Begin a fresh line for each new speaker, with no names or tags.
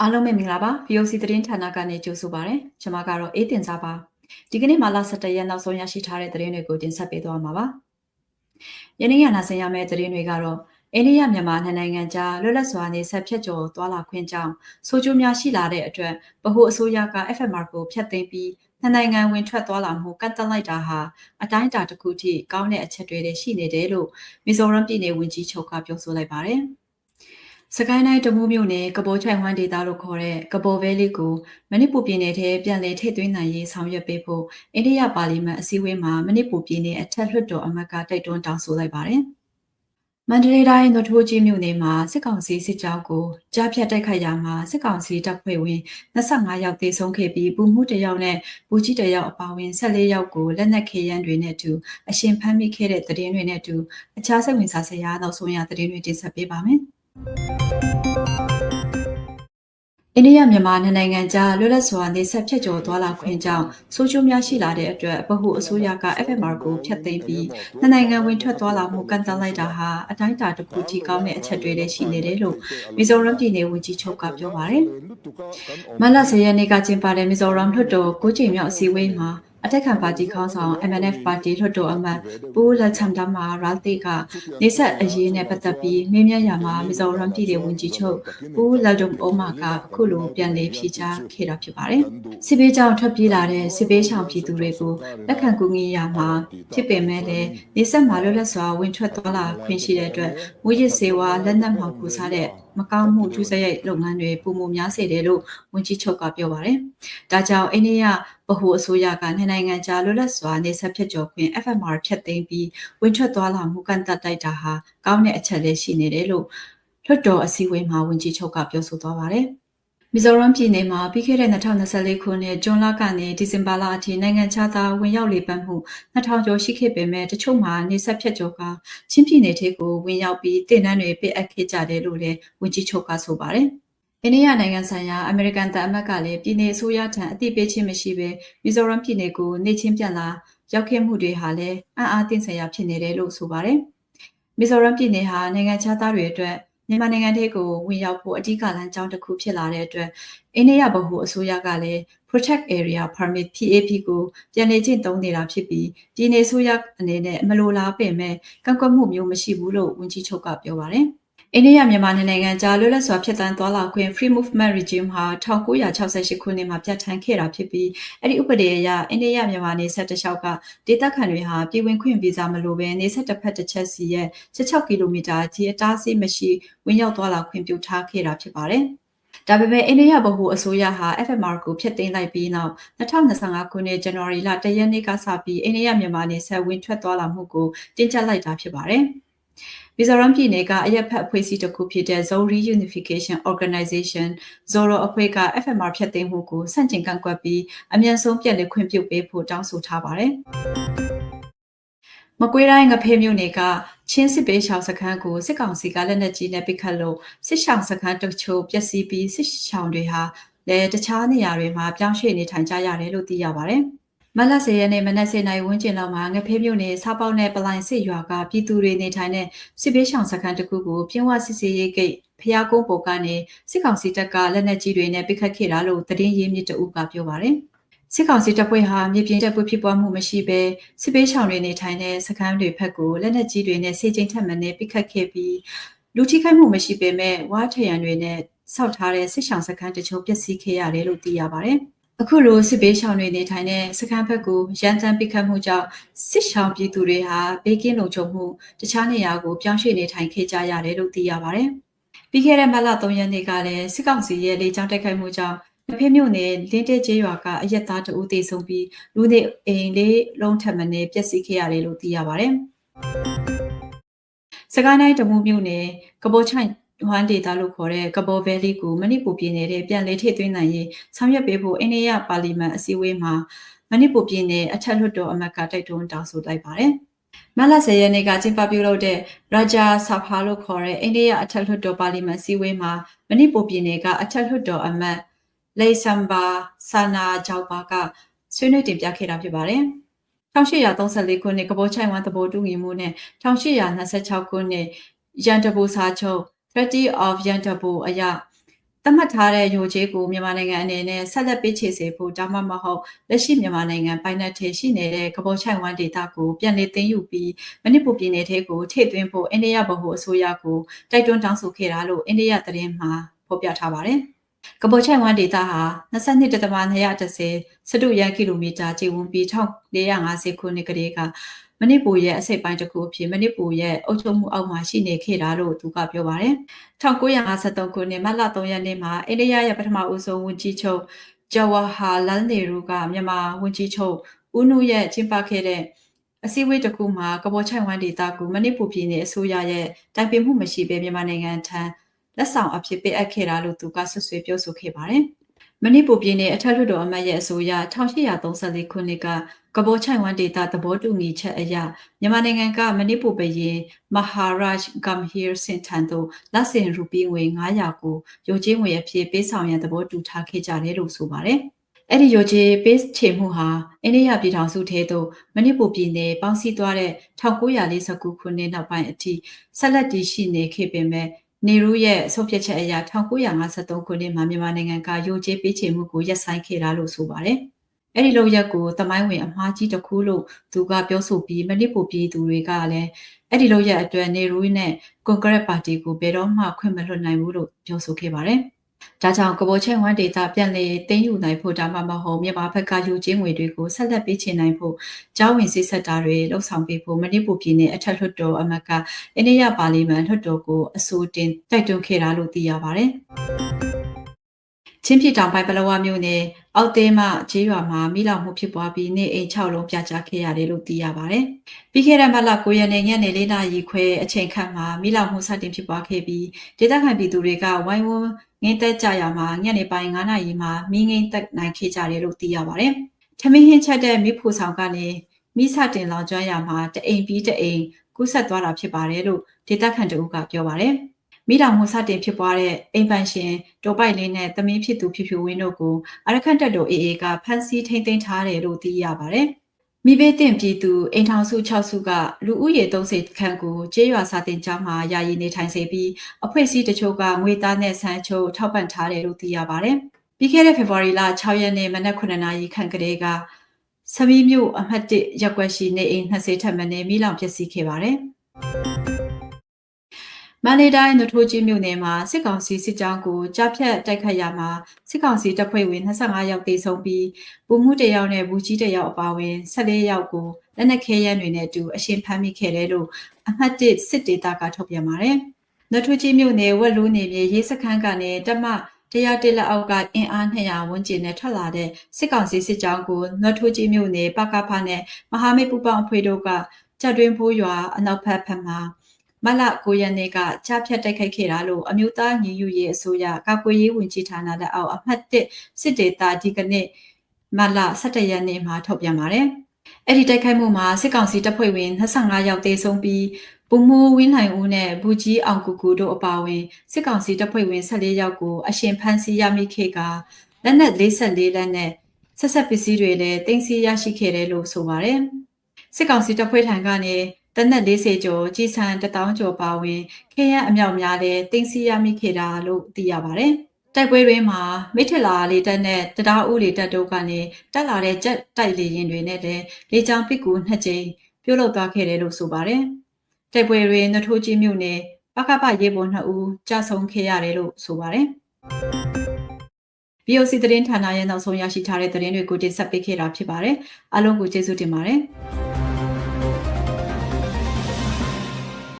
အားလုံးပဲမင်္ဂလာပါ VOC သတင်းဌာနကနေကြိုဆိုပါရစေ။ကျွန်မကတော့အေးတင်စားပါ။ဒီကနေ့မှလာ17ရက်နောက်ဆုံးရရှိထားတဲ့သတင်းတွေကိုတင်ဆက်ပေးသွားမှာပါ။ယနေ့ရနာဆင်ရမယ့်သတင်းတွေကတော့အိန္ဒိယမြန်မာနှစ်နိုင်ငံကြားလွတ်လပ်စွာနေဆက်ဖြတ်ကျော်သွားလာခွင့်ကြောင့်ဆိုးကျိုးများရှိလာတဲ့အတွက်ဗဟိုအစိုးရက FMR ကိုဖျက်သိမ်းပြီး နှစ်နိုင်ငံဝင်ထွက်သွားလာမှုကန့်သတ်လိုက်တာဟာအတိုင်းအတာတစ်ခုထိကောင်းတဲ့အချက်တွေရှိနေတယ်လို့မီဇိုရမ်ပြည်နယ်ဝန်ကြီးချုပ်ကပြောဆိုလိုက်ပါတယ်။စကိုင်းတိုင်းတမူးမြို့နယ်ကဘောချိုင်ဝမ်ဒေတာလို့ခေါ်တဲ့ကဘောဗဲလေးကိုမနစ်ပူပြည်နယ်ထဲပြန်လည်ထည့်သွင်းနိုင်ရေးဆောင်ရွက်ပေးဖို့အိန္ဒိယပါလီမန်အစည်းအဝေးမှာမနစ်ပူပြည်နယ်အထက်လွှတ်တော်အမတ်ကတိုက်တွန်းတောင်းဆိုလိုက်ပါတယ်။ မန္တလေးတိုင်းနွထိုးကြီးမြို့နယ်မှာစစ်ကောင်စီစစ်ကြောင်းကိုကြားဖြတ်တိုက်ခိုက်ရာမှာစစ်ကောင်စီတပ်ဖွဲ့ဝင်25ယောက်သေဆုံးခဲ့ပြီးပူမှုတယောက်နဲ့ပူကြီးတယောက်အပါအဝင်14ယောက်ကိုလက်နက်ခဲယမ်းတွေနဲ့အတူအရှင်ဖမ်းမိခဲ့တဲ့သတင်းတွေနဲ့အတူအခြားစိတ်ဝင်စားစရာနောက်ဆုံးရသတင်းတွေတင်ဆက်ပေးပါမယ်။ အိန္ဒိယမြန်မာနှစ်နိုင်ငံကြားလွတ်လပ်စွာနေဆက်ဖြတ်ကျော်သွားလာခွင့်ကြောင့်ဆိုးကျိုးများရှိလာတဲ့အတွက်ဗဟုအစိုးရက FMR ကိုဖျက်သိမ်းပြီးနှစ်နိုင်ငံဝင်ထွက်သွားလာမှုကန့်သတ်လိုက်တာဟာအတိုင်းအတာတစ်ခုထိကောင်းတဲ့အချက်တွေလည်းရှိနေတယ်လို့မီဇိုရမ်ပြည်နယ်ဝန်ကြီးချုပ်ကပြောပါတယ်။မလဆယ်ရက်နေ့ကကျင်းပတဲ့မီဇိုရမ်လွှတ်တော်၉ချိန်မြောက်အစည်းအဝေးမှာ အထက်ခံပါတီခေါင်းဆောင် MNF ပါတီလွှတ်တော်အမတ်ပူလက်ချမ်ဒမာရာတေကနေဆက်အရေးနဲ့ပတ်သက်ပြီးမင်းမြတ်ရမှာမီဇိုရမ်ပြည်နယ်ဝန်ကြီးချုပ်ပူလက်ဒုံအိုမာကအခုလိုပြန်လည်ဖြေကြားခဲ့တာဖြစ်ပါတယ်။စစ်ပေးကြောင်ထွက်ပြေးလာတဲ့စစ်ပေးဆောင်ပြည်သူတွေကိုလက်ခံကူညီရမှာဖြစ်ပေမဲ့လည်းနေဆက်မှာလွတ်လပ်စွာဝင်ထွက်သွားလာခွင့်ရှိတဲ့အတွက်မူရစ်စေဝါလက်နက်မှောက်ကူစားတဲ့မကောင်းမှုဒုစရိုက်လုပ်ငန်းတွေပုံမများစေတယ်လို့ဝန်ကြီးချုပ်ကပြောပါတယ်။ဒါကြောင့်အိန္ဒိယဗဟိုအစိုးရကနှစ်နိုင်ငံကြားလွတ်လပ်စွာနေဆက်ဖြတ်ကျော်ခွင့် FMR ဖြတ်သိမ်းပြီးဝင်ထွက်သွားလာမှုကန့်သတ်တိုက်တာဟာကောင်းတဲ့အချက်လေးရှိနေတယ်လို့လွှတ်တော်အစည်းအဝေးမှာဝန်ကြီးချုပ်ကပြောဆိုသွားပါတယ်။ မီဇိုရမ်ပြည်နယ်မှာပြီးခဲ့တဲ့2024ခုနှစ်ဇွန်လကနေဒီဇင်ဘာလအထိနိုင်ငံခြားသားဝင်ရောက်လေပတ်မှု2000ကျော်ရှိခဲ့ပေမဲ့တချို့မှာနေဆက်ဖြတ်ကျော်ကချင်းပြည်နယ်ထဲကိုဝင်ရောက်ပြီးတည်နှံတွေပစ်အပ်ခဲ့ကြတယ်လို့လည်းဝန်ကြီးချုပ်ကဆိုပါတယ်။အိန္ဒိယနိုင်ငံဆိုင်ရာအမေရိကန်တပ်အမတ်ကလည်းပြည်내အစိုးရထံအသိပေးခြင်းမရှိဘဲမီဇိုရမ်ပြည်နယ်ကိုနေချင်းပြန်လာရောက်ခဲ့မှုတွေဟာလည်းအံ့အားသင့်စရာဖြစ်နေတယ်လို့ဆိုပါတယ်။မီဇိုရမ်ပြည်နယ်ဟာနိုင်ငံခြားသားတွေအတွက် မြန်မာနိုင်ငံထဲကိုဝင်ရောက်ဖို့အဓိကလမ်းကြောင်းတစ်ခုဖြစ်လာတဲ့အတွက်အိန္ဒိယဗဟိုအစိုးရကလည်း Protect Area Permit PAP ကိုပြန်လည်ကျင့်သုံးနေတာဖြစ်ပြီးပြည်내အစိုးရအနေနဲ့မလိုလားပင်မဲ့ကန့်ကွက်မှုမျိုးမရှိဘူးလို့ဝန်ကြီးချုပ်ကပြောပါတယ်။ အိန္ဒိယမြန်မာနိုင်ငံကြားလွတ်လပ်စွာဖြတ်သန်းသွားလာခွင့် Free Movement Regime ဟာ1968ခုနှစ်မှာပြဋ္ဌာန်းခဲ့တာဖြစ်ပြီးအဲ့ဒီဥပဒေအရအိန္ဒိယမြန်မာနေဆက်တလျှောက်ကဒေသခံတွေဟာပြည်ဝင်ခွင့်ဗီဇာမလိုဘဲနေဆက်တစ်ဖက်တစ်ချက်စီရဲ့16ကီလိုမီတာကြီးအတားအဆီးမရှိဝင်ရောက်သွားလာခွင့်ပြုထားခဲ့တာဖြစ်ပါတယ်။ဒါပေမဲ့အိန္ဒိယဗဟိုအစိုးရဟာ FMR ကိုဖျက်သိမ်းလိုက်ပြီးနောက်2025ခုနှစ်ဇန်နဝါရီလ1ရက်နေ့ကစပြီးအိန္ဒိယမြန်မာနေဆက်ဝင်ထွက်သွားလာမှုကိုတင်းကျပ်လိုက်တာဖြစ်ပါတယ်။ မီဇိုရမ်ပြည်နယ်ကအရက်ဖက်အဖွဲ့အစည်းတစ်ခုဖြစ်တဲ့ Zone Reunification Organization Zoro အဖွဲ့က FMR ဖြတ်သိမ်းမှုကိုဆန့်ကျင်ကန့်ကွက်ပြီးအမြန်ဆုံးပြန်လည်ခွင့်ပြုပေးဖို့တောင်းဆိုထားပါတယ်။မကွေးတိုင်းငဖေးမြို့နယ်ကချင်းစစ်ပေးရှောင်စခန်းကိုစစ်ကောင်စီကလက်နက်ကြီးနဲ့ပစ်ခတ်လို့စစ်ရှောင်စခန်းတချို့ပျက်စီးပြီးစစ်ရှောင်တွေဟာလည်းတခြားနေရာတွေမှာပြောင်းရွှေ့နေထိုင်ကြရတယ်လို့သိရပါတယ်။ မလ10ရက်နေ့မနက်7:00နာရီဝန်းကျင်လောက်မှာငဖေးမြို့နယ်စားပေါက်နဲ့ပလိုင်စစ်ရွာကပြည်သူတွေနေထိုင်တဲ့စစ်ဘေးရှောင်စခန်းတစ်ခုကိုပြင်းဝစစ်စေးရေးဂိတ်ဖျားကုန်းပေါ်ကနေစစ်ကောင်စီတပ်ကလက်နက်ကြီးတွေနဲ့ပစ်ခတ်ခဲ့တာလို့သတင်းရင်းမြစ်တအုပ်ကပြောပါတယ်။စစ်ကောင်စီတပ်ဖွဲ့ဟာမြေပြင်တပ်ဖွဲ့ဖြစ်ပွားမှုမရှိဘဲစစ်ဘေးရှောင်တွေနေထိုင်တဲ့စခန်းတွေဘက်ကိုလက်နက်ကြီးတွေနဲ့စေချိန်ထပ်မံနဲ့ပစ်ခတ်ခဲ့ပြီးလူထိခိုက်မှုမရှိပေမဲ့ဝါထရံတွေနဲ့ဆောက်ထားတဲ့စစ်ရှောင်စခန်းတချို့ပျက်စီးခဲ့ရတယ်လို့သိရပါတယ်။ အခုလိုစစ်ဘေးရှောင်တွေနေထိုင်တဲ့စခန်းဘက်ကိုရန်တမ်းပစ်ခတ်မှုကြောင့်စစ်ရှောင်ပြည်သူတွေဟာဘေးကင်းလုံခြုံမှုတခြားနေရာကိုပြောင်းရွှေ့နေထိုင်ခဲ့ကြရတယ်လို့သိရပါတယ်။ပြီးခဲ့တဲ့မတ်လ3ရက်နေ့ကလည်းစစ်ကောင်စီရဲ့လေကြောင်းတိုက်ခိုက်မှုကြောင့်မဖေးမြို့နယ်လင်းတဲကျေးရွာကအရက်သားတအုပ်သေဆုံးပြီးလူနေအိမ်လေးလုံးထပ်မံနဲ့ပျက်စီးခဲ့ရတယ်လို့သိရပါတယ်။စကိုင်းတိုင်းတမူးမြို့နယ်ကဘောချိုင် ဝမ်ဒေတာလို့ခေါ်တဲ့ကဘော်ဗဲလီကိုမဏိပူပြည်နယ်ရဲ့ပြန်လည်ထည့်သွင်းနိုင်ရေးဆောင်ရွက်ပေးဖို့အိန္ဒိယပါလီမန်အစည်းအဝေးမှာမဏိပူပြည်နယ်အထက်လွှတ်တော်အမတ်ကတိုက်တွန်းတောင်းဆိုလိုက်ပါတယ်။မလ10ရက်နေ့ကကျင်းပပြုလုပ်တဲ့ရာဂျာဆာဖာလို့ခေါ်တဲ့အိန္ဒိယအထက်လွှတ်တော်ပါလီမန်စည်းဝေးမှာမဏိပူပြည်နယ်ကအထက်လွှတ်တော်အမတ်လေဆမ်ဘာဆာနာဂျောက်ပါကဆွေးနွေးတင်ပြခဲ့တာဖြစ်ပါတယ်။1834ခုနှစ်ကဘောချိုင်ဝမ်သဘောတူညီမှုနဲ့1826ခုနှစ်ရန်တဘူစာချုပ် Treaty of Yantabu အရသတ်မှတ်ထားတဲ့ယိုကျေးကိုမြန်မာနိုင်ငံအနေနဲ့ဆက်လက်ပေးချေစေဖို့ဒါမှမဟုတ်လက်ရှိမြန်မာနိုင်ငံပိုင်းနယ်ထဲရှိနေတဲ့ကဘောချိုင်ဝမ်ဒေသကိုပြန်လည်သိမ်းယူပြီးမနစ်ပူပြည်နယ်ထဲကိုထည့်သွင်းဖို့အိန္ဒိယဗဟိုအစိုးရကိုတိုက်တွန်းတောင်းဆိုခဲ့တာလို့အိန္ဒိယသတင်းမှာဖော်ပြထားပါတယ်။ကဘောချိုင်ဝမ်ဒေသဟာ22.230စတုရန်ကီလိုမီတာကျယ်ဝန်းပြီး1450ခုနှစ်ကလေးက မနစ်ပူရဲ့အစိတ်ပိုင်းတစ်ခုအဖြစ်မနစ်ပူရဲ့အုပ်ချုပ်မှုအောက်မှာရှိနေခဲ့တာလို့သူကပြောပါတယ်။1953ခုနှစ်မတ်လ3ရက်နေ့မှာအိန္ဒိယရဲ့ပထမဦးဆုံးဝန်ကြီးချုပ်ဂျဝါဟာလန်နေရူကမြန်မာဝန်ကြီးချုပ်ဦးနုရဲ့ကျင်းပခဲ့တဲ့အစည်းအဝေးတစ်ခုမှာကဘောချိုင်ဝမ်ဒေသကိုမနစ်ပူပြည်နယ်အစိုးရရဲ့တိုင်ပင်မှုမရှိဘဲမြန်မာနိုင်ငံထံလက်ဆောင်အဖြစ်ပေးအပ်ခဲ့တာလို့သူကဆွဆွေးပြောဆိုခဲ့ပါတယ်။မဏိပူပြည်နယ်အထက်လွှတ်တော်အမတ်ရဲ့အဆိုအရ1834ခုနှစ်က ကဘောချိုင်ဝမ်ဒေတာသဘောတူညီချက်အရမြန်မာနိုင်ငံကမဏိပူဘရင်မဟာရတ်ဂမ်ဟီရ်စင်ထန်တို့လက်စင်ရူပီငွေ900ကိုရုပ်ချင်းငွေအဖြစ်ပေးဆောင်ရန်သဘောတူထားခဲ့ကြတယ်လို့ဆိုပါတယ်။အဲ့ဒီရိုချေပေးချေမှုဟာအိန္ဒိယပြည်ထောင်စုထဲသို့မဏိပူပြည်နယ်ပေါင်းစည်းသွားတဲ့1949ခုနှစ်နောက်ပိုင်းအထိဆက်လက်တည်ရှိနေခဲ့ပေမဲ့နေရူးရဲ့ဆုံးဖြတ်ချက်အရ1953ခုနှစ်မှာမြန်မာနိုင်ငံကယိုကျေးပေးချေမှုကိုရပ်ဆိုင်းခဲ့တာလို့ဆိုပါတယ်။ အဲ့ဒီလိုရက်ကိုတမိုင်းဝင်အမှားကြီးတစ်ခုလို့သူကပြောဆိုပြီးမနစ်ပူပြည်သူတွေကလည်းအဲ့ဒီလိုရက်အတွက်နေရူးနဲ့ကွန်ကရစ်ပါတီကိုဘယ်တော့မှခွင့်မလွှတ်နိုင်ဘူးလို့ပြောဆိုခဲ့ပါတယ်။ဒါကြောင့်ကဘောချဲဝမ်ဒေတာပြန်လေတင်းယူနိုင်ဖို့ဒါမှမဟုတ်မြန်မာဘက်ကယူချင်းငွေတွေကိုဆက်လက်ပေးချေနိုင်ဖို့ကြားဝင်စစ်ဆက်တာတွေလှုပ်ဆောင်ပေးဖို့မနစ်ပူပြည်နယ်အထက်လွှတ်တော်အမတ်ကအိန္ဒိယပါလီမန်လွှတ်တော်ကိုအဆိုတင်တိုက်တွန်းခဲ့တာလို့သိရပါတယ်။ ချင်းပြည်တောင်ပိုင်းပလောဝမြို့နယ်အောက်သေးမှခြေရွာမှာမိလောင်မှုဖြစ်ပွားပြီးနေအိမ်6လုံးပြချခဲ့ရတယ်လို့သိရပါတယ်။ပြီးခဲ့တဲ့မတ်လ9ရက်နေ့ညနေ4နာရီခွဲအချိန်ခန့်မှာမိလောင်မှုစတင်ဖြစ်ပွားခဲ့ပြီးဒေသခံပြည်သူတွေကဝိုင်းဝန်းငိမ့်သက်ကြရမှာညနေပိုင်း9နာရီမှာမိငိမ့်သက်နိုင်ခဲ့ကြတယ်လို့သိရပါတယ်။ထမင်းဟင်းချက်တဲ့မိဖို့ဆောင်ကနေမိစတင်လောင်ကျွမ်းရမှာတအိမ်ပြီးတအိမ်ကူးဆက်သွားတာဖြစ်ပါတယ်လို့ဒေသခံတအုပ်ကပြောပါတယ်။ မိတော်မှုစတင်ဖြစ်ပွားတဲ့အိမ်ပန်ရှင်တော်ပိုက်လေးနဲ့သမင်းဖြစ်သူဖြစ်ဖြူဝင်းတို့ကိုအရခန့်တက်တော်အေအေကဖမ်းဆီးထိန်းသိမ်းထားတယ်လို့သိရပါတယ်။မိဘတင်ပြည်သူအိမ်ထောင်စု6စုကလူဦးရေ30ခန့်ကိုကျေးရွာစာတင်ကျောင်းမှာယာယီနေထိုင်စေပြီးအဖွဲ့အစည်းတချို့ကငွေသားနဲ့ဆန်ချိုးထောက်ပံ့ထားတယ်လို့သိရပါတယ်။ပြီးခဲ့တဲ့ဖေဖော်ဝါရီလ6ရက်နေ့မနက်9နာရီခန့်ကလေးကစမီးမြို့အမှတ်1ရပ်ကွက်ရှိနေအိမ်20ထပ်မံနဲ့မိလောင်ပျက်စီးခဲ့ပါတယ်။ မန္တလေးတိုင်းနထိုးကြီးမြို့နယ်မှာစစ်ကောင်စီစစ်ကြောင်းကိုကြားဖြတ်တိုက်ခတ်ရမှာစစ်ကောင်စီတပ်ဖွဲ့ဝင်25ယောက်တေဆုံးပြီးဗိုလ်မှူးတယောက်နဲ့ဗိုလ်ကြီးတယောက်အပါအဝင်14ယောက်ကိုလက်နက်ခဲယမ်းတွေနဲ့အတူအရှင်ဖမ်းမိခဲ့တယ်လို့အမှတ်1စစ်ဒေသကထုတ်ပြန်ပါတယ်။နထိုးကြီးမြို့နယ်ဝက်လူးနေမြေရေးစခန်းကနေတမတရားတလက်အောက်ကအင်အား200ဝန်းကျင်နဲ့ထွက်လာတဲ့စစ်ကောင်စီစစ်ကြောင်းကိုနထိုးကြီးမြို့နယ်ပကဖနဲ့မဟာမိတ်ပူပေါင်းအဖွဲ့တို့ကကြက်တွင်းဖိုးရွာအနောက်ဘက်ဖက်မှာ မလ9ရက်နေ့ကချဖြတ်တိုက်ခိုက်ခဲ့တာလို့အမျိုးသားညီညွတ်ရေးအစိုးရကာကွယ်ရေးဝန်ကြီးဌာနလက်အောက်အမှတ်1စစ်ဒေသဒီကနေ့မလ17ရက်နေ့မှာထုတ်ပြန်ပါတယ်။အဲ့ဒီတိုက်ခိုက်မှုမှာစစ်ကောင်စီတပ်ဖွဲ့ဝင်25ယောက်သေဆုံးပြီးပူမိုးဝင်းနိုင်ဦးနဲ့ဘူကြီးအောင်ကူကူတို့အပါအဝင်စစ်ကောင်စီတပ်ဖွဲ့ဝင်14ယောက်ကိုအရှင်ဖမ်းဆီးရမိခဲ့ကလက်နက်44လက်နဲ့ဆက်ဆက်ပစ္စည်းတွေလည်းတင်စီရရှိခဲ့တယ်လို့ဆိုပါတယ်။စစ်ကောင်စီတပ်ဖွဲ့ထံကနေ တနက်40ကျော်ကြီးစံ1000ကျော်ပါဝင်ခေရန်အမြောက်များလည်းတင်စီရမိခဲ့တာလို့သိရပါတယ်။တိုက်ပွဲတွင်မှာမိထလာလေတက်နဲ့တရားဦးလေတက်တို့ကနေတက်လာတဲ့ကြက်တိုက်လေရင်တွေနဲ့လည်းလေကြောင်ပစ်ကူနှစ်ကြိမ်ပြုတ်လောက်သွားခဲ့တယ်လို့ဆိုပါတယ်။တိုက်ပွဲတွင်နထိုးကြီးမြို့နယ်ပကပရေးပေါ်နှစ်ဦးကြာဆုံးခဲ့ရတယ်လို့ဆိုပါတယ်။ BOC သတင်းဌာနရဲ့နောက်ဆုံးရရှိထားတဲ့သတင်းတွေကိုတင်ဆက်ပေးခဲ့တာဖြစ်ပါတယ်။အားလုံးကိုကျေးဇူးတင်ပါတယ်။